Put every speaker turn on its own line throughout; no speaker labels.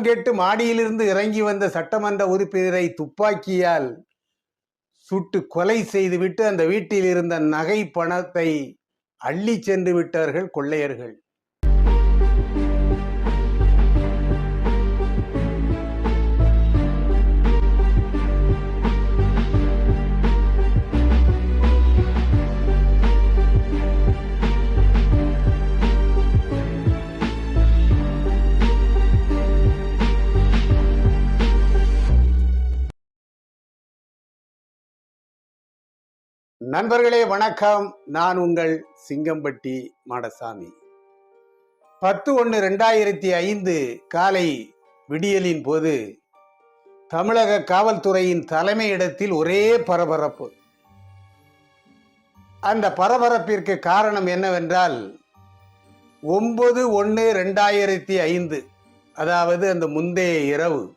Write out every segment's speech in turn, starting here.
கேட்டு மாடியிலிருந்து இறங்கி வந்த சட்டமன்ற உறுப்பினரை துப்பாக்கியால் சுட்டு கொலை செய்துவிட்டு அந்த வீட்டில் இருந்த நகை பணத்தை அள்ளி சென்று விட்டார்கள் கொள்ளையர்கள். நண்பர்களே வணக்கம். நான் உங்கள் சிங்கம்பட்டி மாடசாமி. பத்து ஒன்று ரெண்டாயிரத்தி ஐந்து காலை விடியலின் போது தமிழக காவல்துறையின் தலைமையிடத்தில் ஒரே பரபரப்பு. அந்த பரபரப்பிற்கு காரணம் என்னவென்றால் ஒன்பது ஒன்று ரெண்டாயிரத்தி ஐந்து அதாவது அந்த முந்தைய இரவு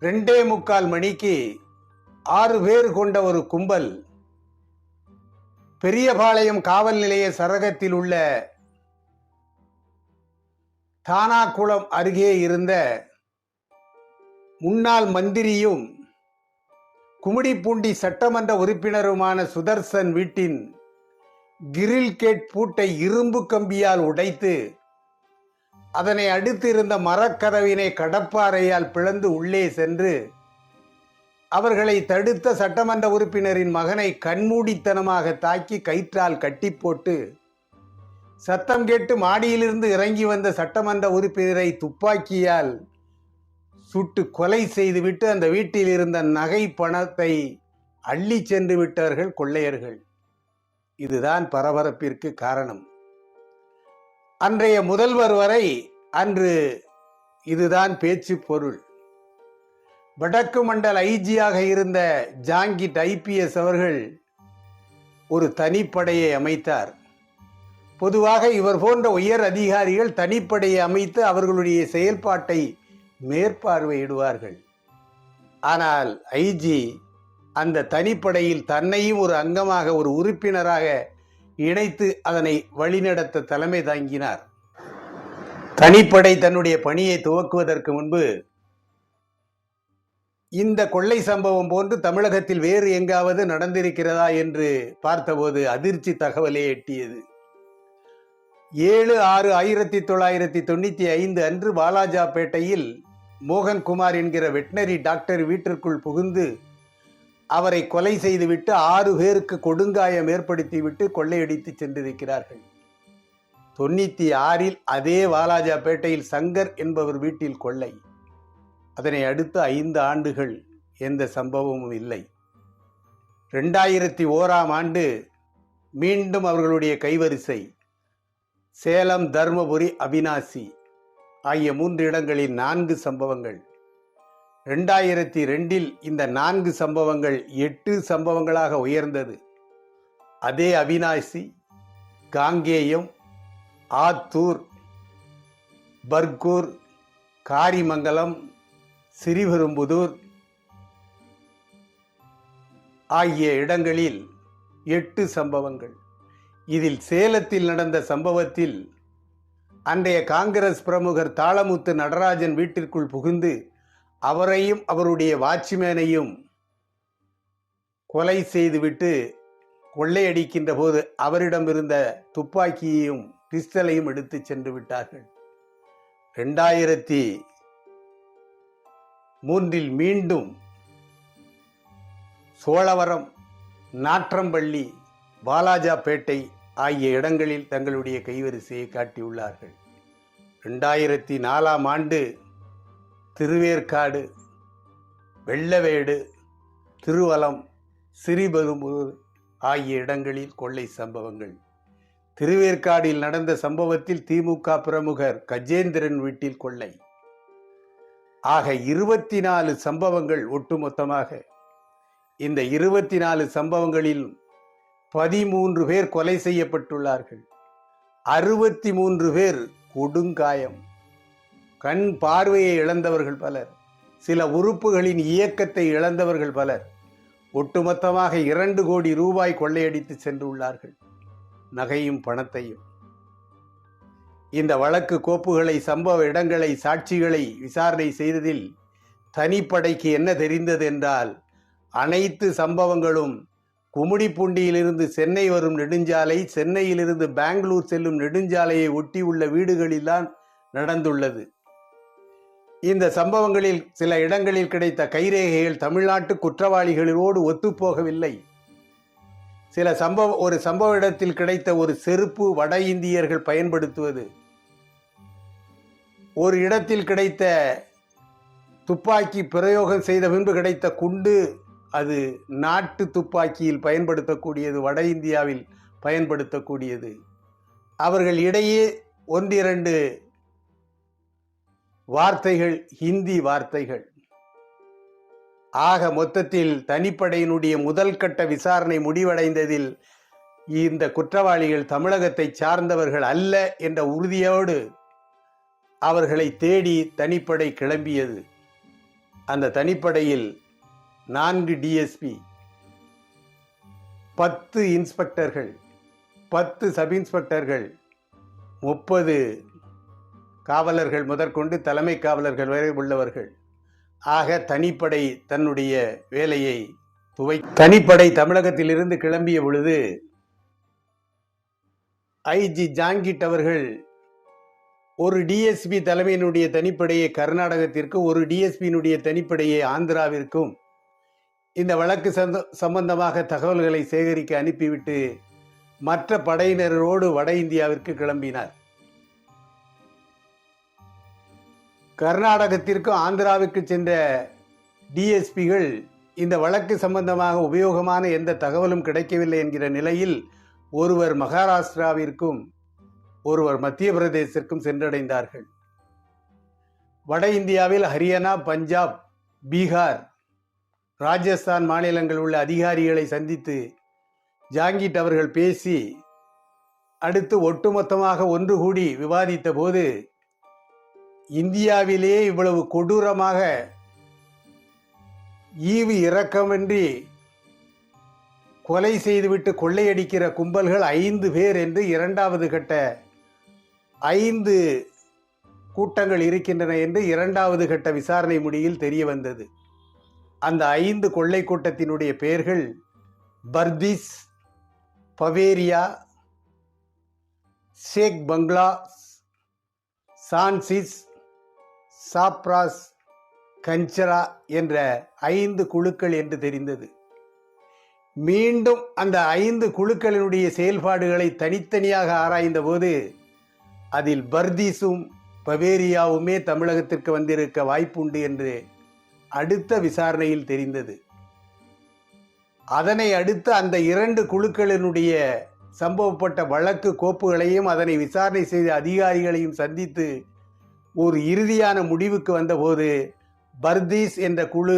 ரெண்டே முக்கால் மணிக்கு ஆறு பேர் கொண்ட ஒரு கும்பல் பெரியபாளையம் காவல் நிலைய சரகத்தில் உள்ள தானாக்குளம் அருகே இருந்த முன்னாள் மந்திரியும் கும்மிடிப்பூண்டி சட்டமன்ற உறுப்பினருமான சுதர்சன் வீட்டின் கிரில் கேட் பூட்டை இரும்பு கம்பியால் உடைத்து அதனை அடுத்திருந்த மரக்கதவினை கடப்பாறையால் பிளந்து உள்ளே சென்று அவர்களை தடுத்த சட்டமன்ற உறுப்பினரின் மகனை கண்மூடித்தனமாக தாக்கி கயிற்றால் கட்டி போட்டு சத்தம் கேட்டு மாடியிலிருந்து இறங்கி வந்த சட்டமன்ற உறுப்பினரை துப்பாக்கியால் சுட்டு கொலை செய்துவிட்டு அந்த வீட்டில் இருந்த நகை பணத்தை அள்ளி சென்று விட்டார்கள் கொள்ளையர்கள். இதுதான் பரபரப்பிற்கு காரணம். அன்றைய முதல்வர் வரை அன்று இதுதான் பேச்சு பொருள். வடக்கு மண்டல் ஐஜியாக இருந்த ஜாங்கிட் ஐபிஎஸ் அவர்கள் ஒரு தனிப்படையை அமைத்தார். பொதுவாக இவர் போன்ற உயர் அதிகாரிகள் தனிப்படையை அமைத்து அவர்களுடைய செயல்பாட்டை மேற்பார்வையிடுவார்கள். ஆனால் ஐஜி அந்த தனிப்படையில் தன்னையும் ஒரு அங்கமாக ஒரு உறுப்பினராக இணைத்து அதனை வழிநடத்த தலைமை தாங்கினார். தனிப்படை தன்னுடைய பணியை துவக்குவதற்கு முன்பு இந்த கொள்ளை சம்பவம் போன்று தமிழகத்தில் வேறு எங்காவது நடந்திருக்கிறதா என்று பார்த்தபோது அதிர்ச்சி தகவலே எட்டியது. ஏழு ஆறு ஆயிரத்தி தொள்ளாயிரத்தி தொண்ணூற்றி ஐந்து அன்று வாலாஜாபேட்டையில் மோகன்குமார் என்கிற வெட்டினரி டாக்டர் வீட்டிற்குள் புகுந்து அவரை கொலை செய்துவிட்டு ஆறு பேருக்கு கொடுங்காயம் ஏற்படுத்திவிட்டு கொள்ளையடித்து சென்றிருக்கிறார்கள். தொண்ணூற்றி ஆறில் அதே வாலாஜாபேட்டையில் சங்கர் என்பவர் வீட்டில் கொள்ளை. அதனை அடுத்து ஐந்து ஆண்டுகள் எந்த சம்பவமும் இல்லை. ரெண்டாயிரத்தி ஓராம் ஆண்டு மீண்டும் அவர்களுடைய கைவரிசை சேலம் தர்மபுரி அவினாசி ஆகிய மூன்று இடங்களில் நான்கு சம்பவங்கள். ரெண்டாயிரத்தி ரெண்டில் இந்த நான்கு சம்பவங்கள் எட்டு சம்பவங்களாக உயர்ந்தது. அதே அவினாசி காங்கேயம் ஆத்தூர் பர்கூர் காரிமங்கலம் சிறிபெரும்புதூர் ஆகிய இடங்களில் எட்டு சம்பவங்கள். இதில் சேலத்தில் நடந்த சம்பவத்தில் அன்றைய காங்கிரஸ் பிரமுகர் தாளமுத்து நடராஜன் வீட்டிற்குள் புகுந்து அவரையும் அவருடைய வாட்ச்மேனையும் கொலை செய்துவிட்டு கொள்ளையடிக்கின்ற போது அவரிடம் இருந்த துப்பாக்கியையும் பிஸ்டலையும் எடுத்து சென்று விட்டார்கள். ரெண்டாயிரத்தி மூன்றில் மீண்டும் சோழவரம் நாற்றம்பள்ளி பாலாஜாபேட்டை ஆகிய இடங்களில் தங்களுடைய கைவரிசையை காட்டியுள்ளார்கள். ரெண்டாயிரத்தி நாலாம் ஆண்டு திருவேற்காடு வெள்ளவேடு திருவலம் சிறிபெரும்பூர் ஆகிய இடங்களில் கொள்ளை சம்பவங்கள். திருவேற்காடில் நடந்த சம்பவத்தில் திமுக பிரமுகர் கஜேந்திரன் வீட்டில் கொள்ளை. ஆக இருபத்தி நாலு சம்பவங்கள் ஒட்டுமொத்தமாக இந்த இருபத்தி நாலு சம்பவங்களில் பதிமூன்று பேர் கொலை செய்யப்பட்டுள்ளார்கள். அறுபத்தி மூன்று பேர் கொடுங்காயம். கண் பார்வையை இழந்தவர்கள் பலர். சில உறுப்புகளின் இயக்கத்தை இழந்தவர்கள் பலர். ஒட்டுமொத்தமாக இரண்டு கோடி ரூபாய் கொள்ளையடித்து சென்றுள்ளார்கள். நகையும் பணத்தையும். இந்த வழக்கு கோப்புகளை சம்பவ இடங்களை சாட்சிகளை விசாரணை செய்ததில் தனிப்படைக்கு என்ன தெரிந்தது என்றால் அனைத்து சம்பவங்களும் கும்மிடிப்பூண்டியிலிருந்து சென்னை வரும் நெடுஞ்சாலை சென்னையிலிருந்து பெங்களூர் செல்லும் நெடுஞ்சாலையை ஒட்டி உள்ள வீடுகளில்தான் நடந்துள்ளது. இந்த சம்பவங்களில் சில இடங்களில் கிடைத்த கைரேகைகள் தமிழ்நாட்டு குற்றவாளிகளோடு ஒத்துப்போகவில்லை. சில சம்பவ ஒரு சம்பவ இடத்தில் கிடைத்த ஒரு செருப்பு வட இந்தியர்கள் பயன்படுத்துவது ஒரு இடத்தில் கிடைத்த துப்பாக்கி பிரயோகம் செய்த பின்பு கிடைத்த குண்டு அது நாட்டு துப்பாக்கியில் பயன்படுத்தக்கூடியது வட இந்தியாவில் பயன்படுத்தக்கூடியது. அவர்கள் இடையே ஒன்றிரண்டு வார்த்தைகள் ஹிந்தி வார்த்தைகள். ஆக மொத்தத்தில் தனிப்படையினுடைய முதல் கட்ட விசாரணை முடிவடைந்ததில் இந்த குற்றவாளிகள் தமிழகத்தை சார்ந்தவர்கள் அல்ல என்ற உறுதியோடு அவர்களை தேடி தனிப்படை கிளம்பியது. அந்த தனிப்படையில் நான்கு டிஎஸ்பி பத்து இன்ஸ்பெக்டர்கள் பத்து சப் இன்ஸ்பெக்டர்கள் முப்பது காவலர்கள் முதற்கொண்டு தலைமை காவலர்கள் வரை உள்ளவர்கள். ஆக தனிப்படை தன்னுடைய வேலையை துவை தனிப்படை தமிழகத்திலிருந்து கிளம்பிய பொழுது ஐஜி ஜாங்கிட் அவர்கள் ஒரு டிஎஸ்பி தலைமையினுடைய தனிப்படையை கர்நாடகத்திற்கு ஒரு டிஎஸ்பியினுடைய தனிப்படையை ஆந்திராவிற்கும் இந்த வழக்கு சந்த சம்பந்தமாக தகவல்களை சேகரிக்க அனுப்பிவிட்டு மற்ற படையினரோடு வட இந்தியாவிற்கு கிளம்பினார். கர்நாடகத்திற்கும் ஆந்திராவிற்கு சென்ற டிஎஸ்பிகள் இந்த வழக்கு சம்பந்தமாக உபயோகமான எந்த தகவலும் கிடைக்கவில்லை என்கிற நிலையில் ஒருவர் மகாராஷ்டிராவிற்கும் ஒருவர் மத்திய பிரதேசத்திற்கும் சென்றடைந்தார்கள். வட இந்தியாவில் ஹரியானா பஞ்சாப் பீகார் ராஜஸ்தான் மாநிலங்கள் உள்ள அதிகாரிகளை சந்தித்து ஜாங்கிட் அவர்கள் பேசி அடுத்து ஒட்டுமொத்தமாக ஒன்று கூடி விவாதித்த போது இந்தியாவிலேயே இவ்வளவு கொடூரமாக ஈவு இரக்கமின்றி கொலை செய்துவிட்டு கொள்ளையடிக்கிற கும்பல்கள் ஐந்து பேர் என்று இரண்டாவது கட்ட ஐந்து கூட்டங்கள் இருக்கின்றன என்று இரண்டாவது கட்ட விசாரணை முடியில் தெரிய வந்தது. அந்த ஐந்து கொள்ளை கூட்டத்தினுடைய பெயர்கள் பர்திஸ் பவேரியா ஷேக் பங்களா சான்சிஸ் சாப்ராஸ் கஞ்சரா என்ற ஐந்து குழுக்கள் என்று தெரிந்தது. மீண்டும் அந்த ஐந்து குழுக்களினுடைய செயல்பாடுகளை தனித்தனியாக ஆராய்ந்தபோது அதில் பர்தீஸும் பவேரியாவுமே தமிழகத்திற்கு வந்திருக்க வாய்ப்புண்டு என்று அடுத்த விசாரணையில் தெரிந்தது. அதனை அடுத்து அந்த இரண்டு குழுக்களினுடைய சம்பவப்பட்ட வழக்கு கோப்புகளையும் அதனை விசாரணை செய்த அதிகாரிகளையும் சந்தித்து ஒரு இறுதியான முடிவுக்கு வந்தபோது பர்தீஸ் என்ற குழு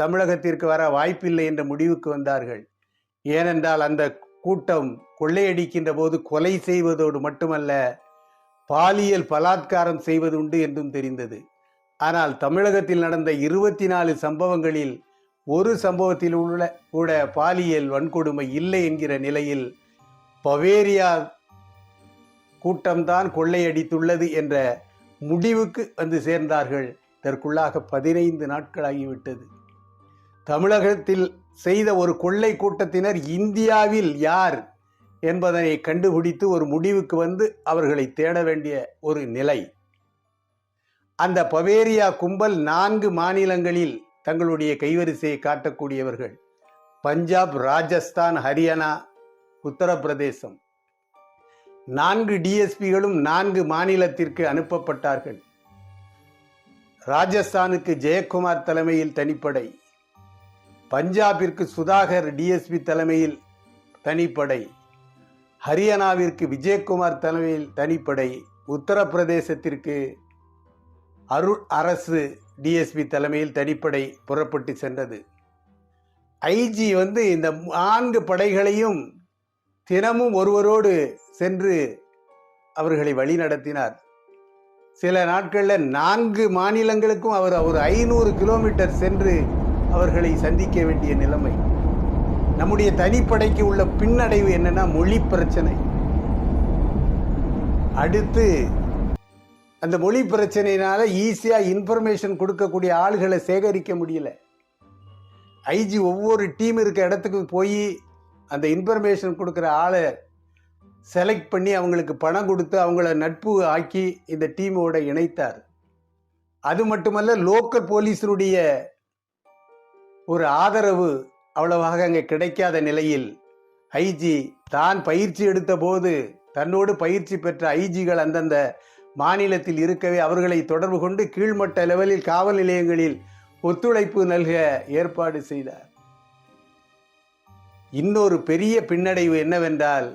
தமிழகத்திற்கு வர வாய்ப்பில்லை என்ற முடிவுக்கு வந்தார்கள். ஏனென்றால் அந்த கூட்டம் கொள்ளையடிக்கின்ற போது கொலை செய்வதோடு மட்டுமல்ல பாலியல் பலாத்காரம் செய்வது உண்டு என்றும் தெரிந்தது. ஆனால் தமிழகத்தில் நடந்த இருபத்தி நாலு சம்பவங்களில் ஒரு சம்பவத்தில் உள்ள கூட பாலியல் வன்கொடுமை இல்லை என்கிற நிலையில் பவேரியா கூட்டம்தான் கொள்ளையடித்துள்ளது என்ற முடிவுக்கு வந்து சேர்ந்தார்கள். இதற்குள்ளாக பதினைந்து நாட்களாகிவிட்டது. தமிழகத்தில் செய்த ஒரு கொள்ளை கூட்டத்தினர் இந்தியாவில் யார்? என்பதனை கண்டுபிடித்து ஒரு முடிவுக்கு வந்து அவர்களை தேட வேண்டிய ஒரு நிலை. அந்த பவேரியா கும்பல் நான்கு மாநிலங்களில் தங்களுடைய கைவரிசையை காட்டக்கூடியவர்கள். பஞ்சாப் ராஜஸ்தான் ஹரியானா உத்தரப்பிரதேசம். நான்கு டிஎஸ்பிகளும் நான்கு மாநிலத்திற்கு அனுப்பப்பட்டார்கள். ராஜஸ்தானுக்கு ஜெயக்குமார் தலைமையில் தனிப்படை. பஞ்சாபிற்கு சுதாகர் டிஎஸ்பி தலைமையில் தனிப்படை. ஹரியானாவிற்கு விஜயகுமார் தலைமையில் தனிப்படை உத்தரப்பிரதேசத்திற்கு அருள் அரசு டிஎஸ்பி தலைமையில் தனிப்படை புறப்பட்டு சென்றது. ஐஜி வந்து இந்த நான்கு படைகளையும் தினமும் ஒருவரோடு சென்று அவர்களை வழி நடத்தினார். சில நாட்களில் நான்கு மாநிலங்களுக்கும் அவர் ஒரு ஐநூறு கிலோமீட்டர் சென்று அவர்களை சந்திக்க வேண்டிய நிலைமை. நம்முடைய தனிப்படைக்கு உள்ள பின்னடைவு என்னன்னா மொழி பிரச்சனை. அடுத்து அந்த மொழி பிரச்சனையினால ஈஸியாக இன்ஃபர்மேஷன் கொடுக்கக்கூடிய ஆளுகளை சேகரிக்க முடியல. ஐஜி ஒவ்வொரு டீம் இருக்க இடத்துக்கு போய் அந்த இன்ஃபர்மேஷன் கொடுக்குற ஆளை செலக்ட் பண்ணி அவங்களுக்கு பணம் கொடுத்து அவங்கள நட்பு ஆக்கி இந்த டீமோட இணைத்தார். அது மட்டுமல்ல லோக்கல் போலீஸினுடைய ஒரு ஆதரவு அவ்வளவாக அங்கே கிடைக்காத நிலையில் ஐஜி தான் பயிற்சி எடுத்த போது தன்னோடு பயிற்சி பெற்ற ஐஜிகள் அந்தந்த மாநிலத்தில் இருக்கவே அவர்களை தொடர்பு கொண்டு கீழ்மட்ட லெவலில் காவல் நிலையங்களில் ஒத்துழைப்பு நல்க ஏற்பாடு செய்தார். இன்னொரு பெரிய பின்னடைவு என்னவென்றால்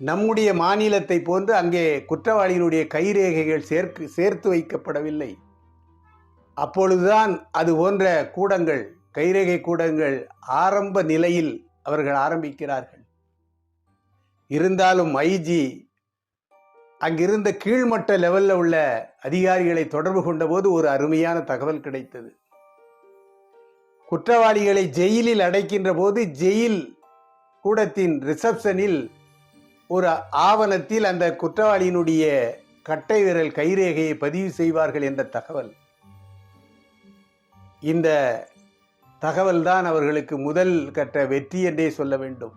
நம்முடைய மாநிலத்தை போன்று அங்கே குற்றவாளியினுடைய கைரேகைகள் சேர்க்கு சேர்த்து வைக்கப்படவில்லை. அப்பொழுதுதான் அது போன்ற கூடங்கள் கைரேகை கூடங்கள் ஆரம்ப நிலையில் அவர்கள் ஆரம்பிக்கிறார்கள். இருந்தாலும் ஐஜி அங்கிருந்த கீழ்மட்ட லெவல்ல உள்ள அதிகாரிகளை தொடர்பு கொண்டபோது ஒரு அருமையான தகவல் கிடைத்தது. குற்றவாளிகளை ஜெயிலில் அடைக்கின்ற போது ஜெயில் கூடத்தின் ரிசப்ஷனில் ஒரு ஆவணத்தில் அந்த குற்றவாளியினுடைய கட்டை விரல் கைரேகையை பதிவு செய்வார்கள் என்ற தகவல். இந்த தகவல் தான் அவர்களுக்கு முதல் கட்ட வெற்றி என்றே சொல்ல வேண்டும்.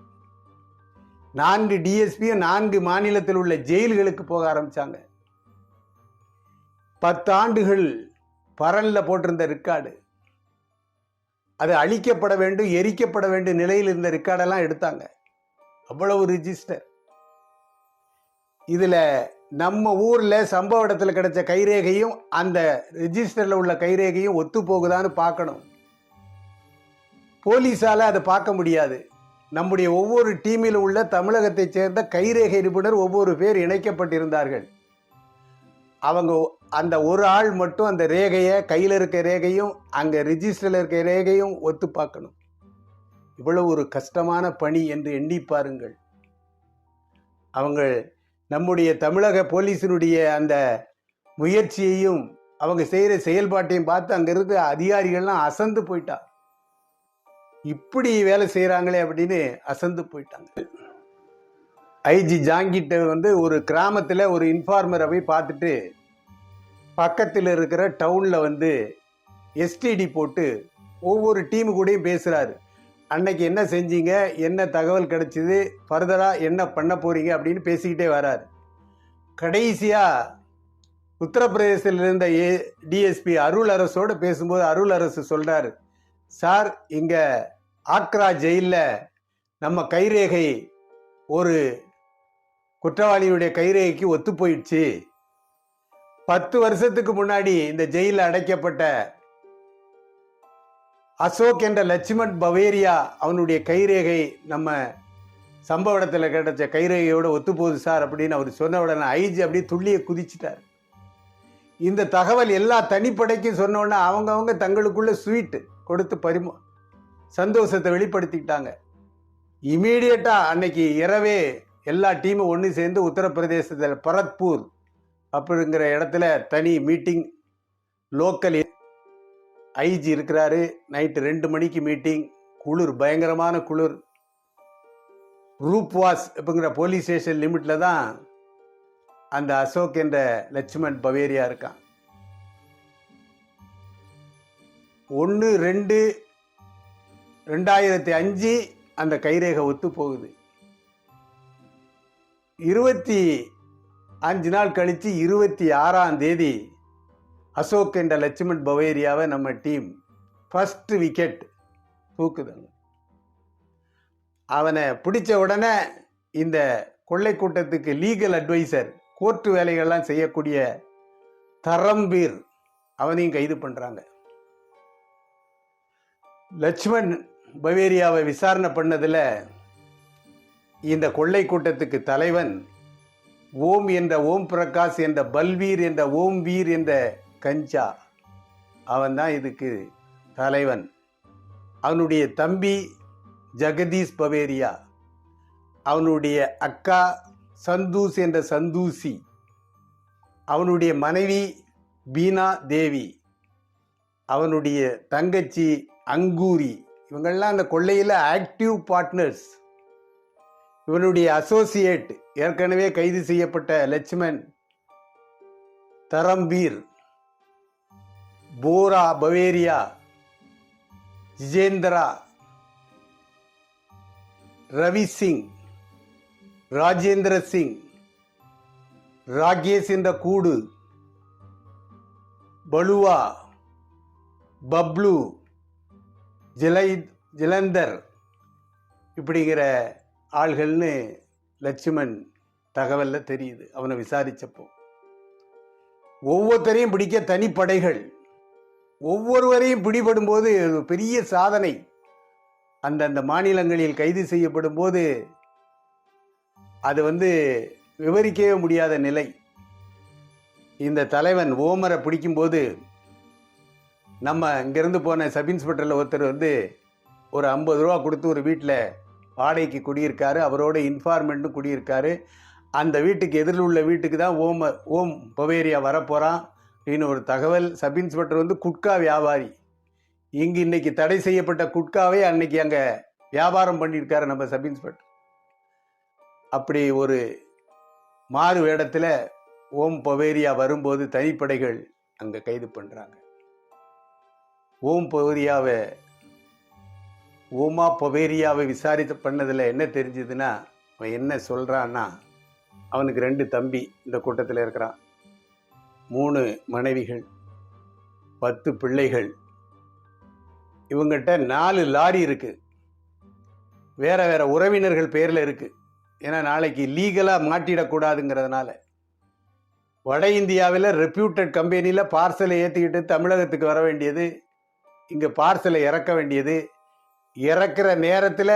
நான்கு டிஎஸ்பியும் நான்கு மாநிலத்தில் உள்ள ஜெயில்களுக்கு போக ஆரம்பிச்சாங்க. பத்தாண்டுகள் பரனில் போட்டிருந்த ரெக்கார்டு அது அழிக்கப்பட வேண்டும் எரிக்கப்பட வேண்டிய நிலையில் இருந்த ரெக்கார்டெல்லாம் எடுத்தாங்க. அவ்வளவு ரிஜிஸ்டர் இதில் நம்ம ஊரில் சம்பவ இடத்துல கிடைச்ச கைரேகையும் அந்த ரிஜிஸ்டரில் உள்ள கைரேகையும் ஒத்து போகுதான்னு பார்க்கணும். போலீஸால் அதை பார்க்க முடியாது. நம்முடைய ஒவ்வொரு டீமில் உள்ள தமிழகத்தைச் சேர்ந்த கைரேகை நிபுணர் ஒவ்வொரு பேர் இணைக்கப்பட்டிருந்தார்கள். அவங்க அந்த ஒரு ஆள் மட்டும் அந்த ரேகையை கையில் இருக்க ரேகையும் அங்கே ரிஜிஸ்டரில் இருக்க ரேகையும் ஒத்து பார்க்கணும். இவ்வளவு ஒரு கஷ்டமான பணி என்று எண்ணி பாருங்கள். அவங்க நம்முடைய தமிழக போலீஸினுடைய அந்த முயற்சியையும் அவங்க செய்கிற செயல்பாட்டையும் பார்த்து அங்கே இருக்க அதிகாரிகள்லாம் அசந்து போயிட்டா. இப்படி வேலை செய்கிறாங்களே அப்படின்னு அசந்து போயிட்டாங்க. ஐஜி ஜாங்கிட்ட வந்து ஒரு கிராமத்தில் ஒரு இன்ஃபார்மரை போய் பார்த்துட்டு பக்கத்தில் இருக்கிற டவுனில் வந்து எஸ்டிடி போட்டு ஒவ்வொரு டீமு கூடயும் பேசுகிறாரு அன்னைக்கு என்ன செஞ்சீங்க? என்ன தகவல் கிடச்சிது? ஃபர்தராக என்ன பண்ண போகிறீங்க அப்படின்னு பேசிக்கிட்டே வராரு. கடைசியாக உத்தரப்பிரதேசத்தில் இருந்த ஏ டிஎஸ்பி அருள் அரசோடு பேசும்போது அருள் அரசு சொல்கிறாரு சார் இங்கே ஆக்ரா ஜெயிலில் நம்ம கைரேகை ஒரு குற்றவாளியுடைய கைரேகைக்கு ஒத்து போயிடுச்சு. பத்து வருஷத்துக்கு முன்னாடி இந்த ஜெயிலில் அடைக்கப்பட்ட அசோக் என்ற லட்சுமண் பவேரியா அவனுடைய கைரேகை நம்ம சம்பவ இடத்துல கிடைச்ச கைரேகையோட ஒத்து போகுது சார் அப்படின்னு அவர் சொன்ன உடனே ஐஜி அப்படியே துள்ளியை குதிச்சிட்டார். இந்த தகவல் எல்லா தனிப்படைக்கும் சொன்ன உடனே அவங்கவுங்க தங்களுக்குள்ள ஸ்வீட்டு. கொடுத்து பரிமா சந்தோஷத்தை வெளிப்படுத்திக்கிட்டாங்க. இமீடியட்டா அன்னைக்கு இரவே எல்லா டீமும் ஒன்று சேர்ந்து உத்தரப்பிரதேசத்தில் பரத்பூர் அப்படிங்கிற இடத்துல தனி மீட்டிங் லோக்கல் ஐஜி இருக்கிறாரு. நைட்டு ரெண்டு மணிக்கு மீட்டிங். குளிர் பயங்கரமான குளிர். ரூப் வாஸ் அப்படிங்கிற போலீஸ் ஸ்டேஷன் லிமிட்ல தான் அந்த அசோக் என்ற லட்சுமண் பவேரியா இருக்கான். ஒன்று ரெண்டு ரெண்டாயிரத்தி அஞ்சு அந்த கைரேகை ஒத்து போகுது. இருபத்தி அஞ்சு நாள் கழித்து இருபத்தி ஆறாம் தேதி அசோக் என்ற லட்சுமண் பவேரியாவை நம்ம டீம் ஃபஸ்ட்டு விக்கெட் தூக்குதுங்க. அவனை பிடிச்ச உடனே இந்த கொள்ளை கூட்டத்துக்கு லீகல் அட்வைசர் கோர்ட்டு வேலைகள்லாம் செய்யக்கூடிய தரம்பீர் அவனையும் கைது பண்ணுறாங்க லட்சுமண் பவேரியாவை விசாரணை பண்ணதில் இந்த கொள்ளை கூட்டத்துக்கு தலைவன் ஓம் என்ற ஓம் பிரகாஷ் என்ற பல்வீர் என்ற ஓம் வீர் என்ற கஞ்சா. அவன் தான் இதுக்கு தலைவன். அவனுடைய தம்பி ஜெகதீஷ் பவேரியா. அவனுடைய அக்கா சந்தூஸ் என்ற சந்தூசி அவனுடைய மனைவி பீனா தேவி. அவனுடைய தங்கச்சி அங்கூரி. இவங்கள்லாம் அந்த கொள்ளையில் ஆக்டிவ் பார்ட்னர்ஸ் இவனுடைய அசோசியேட் ஏற்கனவே கைது செய்யப்பட்ட லட்சுமண் தரம்பீர் போரா பவேரியா ஜிஜேந்திரா ரவி சிங் ராஜேந்திர சிங் ராகேஷ் என்ற கூடு பலுவா பப்ளு ஜிலை ஜிலந்தர் இப்படிங்கிற ஆள்கள்னு லட்சுமண் தகவலில் தெரியுது. அவனை விசாரித்தப்போ ஒவ்வொருத்தரையும் பிடிக்க தனிப்படைகள் ஒவ்வொருவரையும் பிடிபடும் போது பெரிய சாதனை. அந்தந்த மாநிலங்களில் கைது செய்யப்படும் போது அது வந்து விவரிக்கவே முடியாத நிலை. இந்த தலைவன் ஓமரை பிடிக்கும்போது நம்ம இங்கேருந்து போன சப் இன்ஸ்பெக்டரில் ஒருத்தர் வந்து ஒரு ஐம்பது ரூபா கொடுத்து ஒரு வீட்டில் வாடகைக்கு குடியிருக்காரு. அவரோட இன்ஃபார்மெண்ட்டும் குடியிருக்காரு. அந்த வீட்டுக்கு எதிரில் உள்ள வீட்டுக்கு தான் ஓம ஓம் பவேரியா வரப்போகிறான் அப்படின்னு ஒரு தகவல். சப் இன்ஸ்பெக்டர் வந்து குட்கா வியாபாரி. இங்கு இன்றைக்கி தடை செய்யப்பட்ட குட்காவே அன்னைக்கு அங்கே வியாபாரம் பண்ணியிருக்காரு நம்ம சப் இன்ஸ்பெக்டர். அப்படி ஒரு மாறு வேடத்தில் ஓம் பவேரியா வரும்போது தனிப்படைகள் அங்கே கைது பண்ணுறாங்க ஓம் பவேரியாவை ஓமா பவேரியாவை விசாரித்து பண்ணதில் என்ன தெரிஞ்சதுன்னா அவன் என்ன சொல்கிறான்னா அவனுக்கு ரெண்டு தம்பி இந்த கூட்டத்தில் இருக்கிறான். மூணு மனைவிகள் பத்து பிள்ளைகள். இவங்கிட்ட நாலு லாரி இருக்குது வேறு வேறு உறவினர்கள் பேரில் இருக்குது ஏன்னா நாளைக்கு லீகலாக மாட்டிடக்கூடாதுங்கிறதுனால. வட இந்தியாவில் ரெப்யூட்டட் கம்பெனியில் பார்சலை ஏற்றிக்கிட்டு தமிழகத்துக்கு வர வேண்டியது இங்கே பார்சலை இறக்க வேண்டியது. இறக்குற நேரத்தில்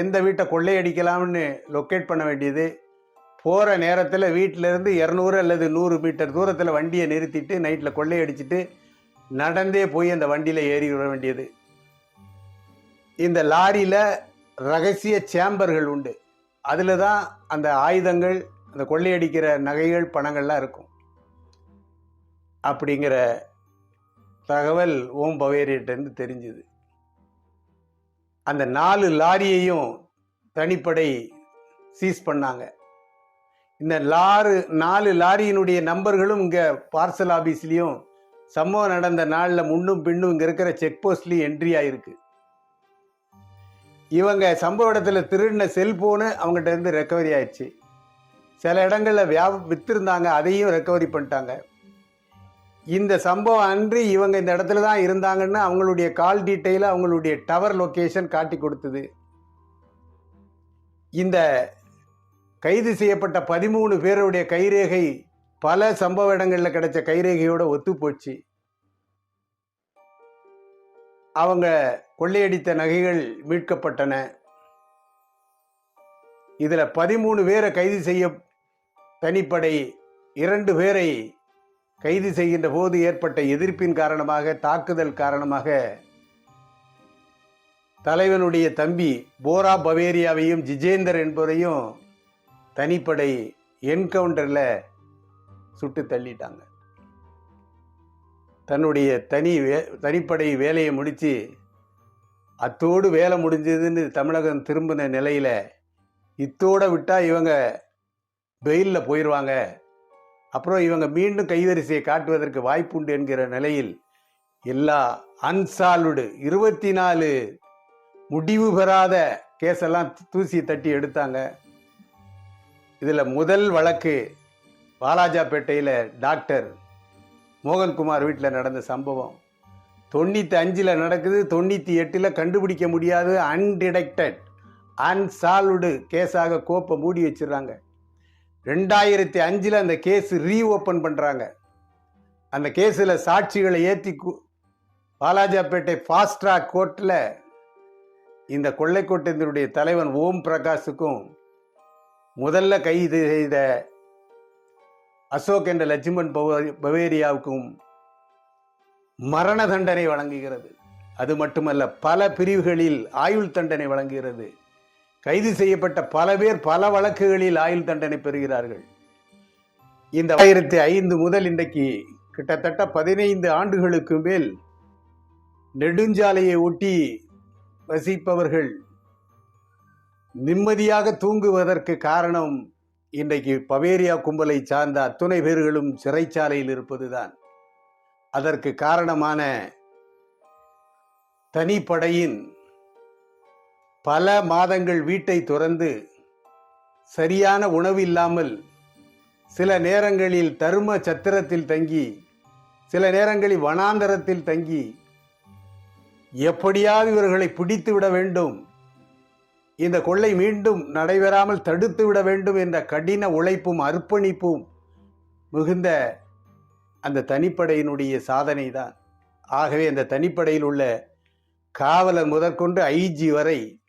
எந்த வீட்டை கொள்ளையடிக்கலாம்னு லொக்கேட் பண்ண வேண்டியது. போகிற நேரத்தில் வீட்டிலேருந்து இரநூறு அல்லது நூறு மீட்டர் தூரத்தில் வண்டியை நிறுத்திட்டு நைட்டில் கொள்ளையடிச்சிட்டு நடந்தே போய் அந்த வண்டியில் ஏறி விட வேண்டியது. இந்த லாரியில் ரகசிய சேம்பர்கள் உண்டு. அதில் தான் அந்த ஆயுதங்கள் அந்த கொள்ளையடிக்கிற நகைகள் பணங்கள்லாம் இருக்கும். அப்படிங்கிற தகவல் ஓம் பவேரியர்கிட்டருந்து தெரிஞ்சுது. அந்த நாலு லாரியையும் தனிப்படை சீஸ் பண்ணாங்க. இந்த லாரு நாலு லாரியினுடைய நம்பர்களும் இங்கே பார்சல் ஆஃபீஸ்லேயும் சம்பவம் நடந்த நாளில் முன்னும் பின்னும் இங்கே இருக்கிற செக் போஸ்ட்லேயும் என்ட்ரி ஆகிருக்கு இவங்க சம்பவ இடத்துல திருடின செல்போனு அவங்ககிட்ட இருந்து ரெக்கவரி ஆயிடுச்சு. சில இடங்களில் வியா வித்திருந்தாங்க அதையும் ரெக்கவரி பண்ணிட்டாங்க. இந்த சம்பவம் அன்று இவங்க இந்த இடத்துல தான் இருந்தாங்கன்னு அவங்களுடைய கால் டீட்டெயில் அவங்களுடைய டவர் லொக்கேஷன் காட்டி கொடுத்தது. இந்த கைது செய்யப்பட்ட பதிமூணு பேருடைய கைரேகை பல சம்பவ இடங்களில் கிடைச்ச கைரேகையோட ஒத்து போச்சு அவங்க கொள்ளையடித்த நகைகள் மீட்கப்பட்டன. இதில் பதிமூணு பேரை கைது செய்ய தனிப்படை இரண்டு பேரை கைது செய்கின்ற போது ஏற்பட்ட எதிர்ப்பின் காரணமாக தாக்குதல் காரணமாக தலைவனுடைய தம்பி போரா பவேரியாவையும் ஜிஜேந்தர் என்பவரையும் தனிப்படை என்கவுண்டரில் சுட்டு தள்ளிட்டாங்க. தன்னுடைய தனி வே தனிப்படை வேலையை முடித்து அத்தோடு வேலை முடிஞ்சதுன்னு தமிழகம் திரும்பின நிலையில் இத்தோட விட்டால் இவங்க வெயிலில் போயிடுவாங்க அப்புறம் இவங்க மீண்டும் கைவரிசையை காட்டுவதற்கு வாய்ப்புண்டு என்கிற நிலையில் எல்லா அன்சால்வ்டு இருபத்தி நாலு முடிவு பெறாத கேஸெல்லாம் தூசி தட்டி எடுத்தாங்க. இதில் முதல் வழக்கு வாலாஜாப்பேட்டையில் டாக்டர் மோகன்குமார் வீட்டில் நடந்த சம்பவம். தொண்ணூற்றி அஞ்சில் நடக்குது தொண்ணூற்றி எட்டில் கண்டுபிடிக்க முடியாது அன்டிடெக்டட் அன்சால்வ்டு கேஸாக கோப்பை மூடி வச்சிடுறாங்க. ரெண்டாயிரத்தி அஞ்சில் அந்த கேஸ் ரீஓப்பன் பண்ணுறாங்க அந்த கேஸில் சாட்சிகளை ஏற்றி வாலாஜாப்பேட்டை ஃபாஸ்ட் ட்ராக் கோர்ட்டில் இந்த கொள்ளைக்கோட்டத்தினுடைய தலைவன் ஓம் பிரகாஷுக்கும் முதல்ல கைது செய்த அசோக் என்ற லட்சுமண் பவேரியாவுக்கும் மரண தண்டனை வழங்குகிறது. அது மட்டுமல்ல பல பிரிவுகளில் ஆயுள் தண்டனை வழங்குகிறது. கைது செய்யப்பட்ட பல பேர் பல வழக்குகளில் ஆயுள் தண்டனை பெறுகிறார்கள். இந்த ஆயிரத்தி ஐந்து முதல் இன்றைக்கு கிட்டத்தட்ட பதினைந்து ஆண்டுகளுக்கு மேல் நெடுஞ்சாலையை ஒட்டி வசிப்பவர்கள் நிம்மதியாக தூங்குவதற்கு காரணம் இன்றைக்கு பவேரியா கும்பலை சார்ந்த அத்துணை பேர்களும் சிறைச்சாலையில் இருப்பதுதான். அதற்கு காரணமான தனிப்படையின் பல மாதங்கள் வீட்டை துறந்து சரியான உணவு இல்லாமல் சில நேரங்களில் தரும சத்திரத்தில் தங்கி சில நேரங்களில் வனாந்தரத்தில் தங்கி எப்படியாவது இவர்களை பிடித்து விட வேண்டும். இந்த கொள்ளை மீண்டும் நடைபெறாமல் தடுத்து விட வேண்டும் என்ற கடின உழைப்பும் அர்ப்பணிப்பும் மிகுந்த அந்த தனிப்படையினுடைய சாதனை தான் ஆகவே அந்த தனிப்படையில் உள்ள காவலர் முதற்கொண்டு ஐஜி வரை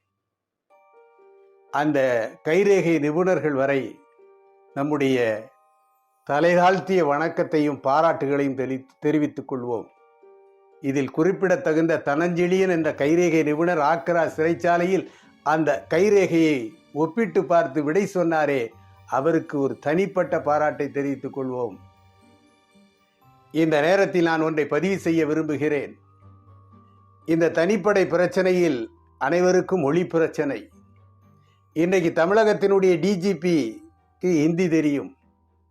அந்த கைரேகை நிபுணர்கள் வரை நம்முடைய தலைதாழ்த்திய வணக்கத்தையும் பாராட்டுகளையும் தெளி தெரிவித்துக் கொள்வோம். இதில் குறிப்பிடத்தகுந்த தனஞ்செழியன் என்ற கைரேகை நிபுணர் ஆக்ரா சிறைச்சாலையில் அந்த கைரேகையை ஒப்பிட்டு பார்த்து விடை சொன்னாரே அவருக்கு ஒரு தனிப்பட்ட பாராட்டை தெரிவித்துக் கொள்வோம். இந்த நேரத்தில் நான் ஒன்றை பதிவு செய்ய விரும்புகிறேன். இந்த தனிப்படை பிரச்சனையில் அனைவருக்கும் ஒளி பிரச்சனை. இன்றைக்கு தமிழகத்தினுடைய டிஜிபிக்கு ஹிந்தி தெரியும்.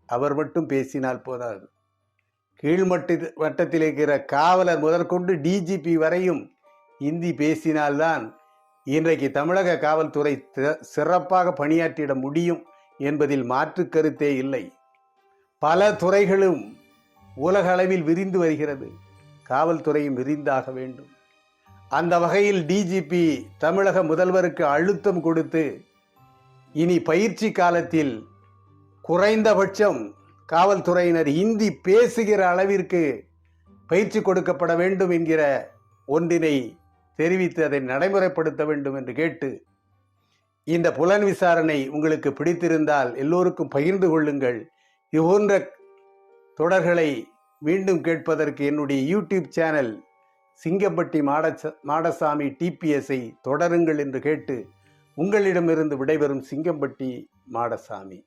அவர் மட்டும் பேசினால் போதாது. கீழ்மட்ட வட்டத்தில் இருக்கிற காவலர் முதற்கொண்டு டிஜிபி வரையும் இந்தி பேசினால்தான் இன்றைக்கு தமிழக காவல்துறை சிறப்பாக பணியாற்றிட முடியும் என்பதில் மாற்று கருத்தே இல்லை. பல துறைகளும் உலக அளவில் விரிந்து வருகிறது. காவல்துறையும் விரிந்தாக வேண்டும். அந்த வகையில் டிஜிபி தமிழக முதல்வருக்கு அழுத்தம் கொடுத்து இனி பயிற்சி காலத்தில் குறைந்தபட்சம் காவல்துறையினர் இந்தி பேசுகிற அளவிற்கு பயிற்சி கொடுக்கப்பட வேண்டும் என்கிற ஒன்றினை தெரிவித்து அதை நடைமுறைப்படுத்த வேண்டும் என்று கேட்டு இந்த புலன் விசாரணை உங்களுக்கு பிடித்திருந்தால் எல்லோருக்கும் பகிர்ந்து கொள்ளுங்கள். இதுபோன்ற தொடர்களை மீண்டும் கேட்பதற்கு என்னுடைய யூடியூப் சேனல் சிங்கப்பட்டி மாடச மாடசாமி டிபிஎஸ்ஐ தொடருங்கள் என்று கேட்டு உங்களிடமிருந்து விடைபெறும் சிங்கம்பட்டி மாடசாமி.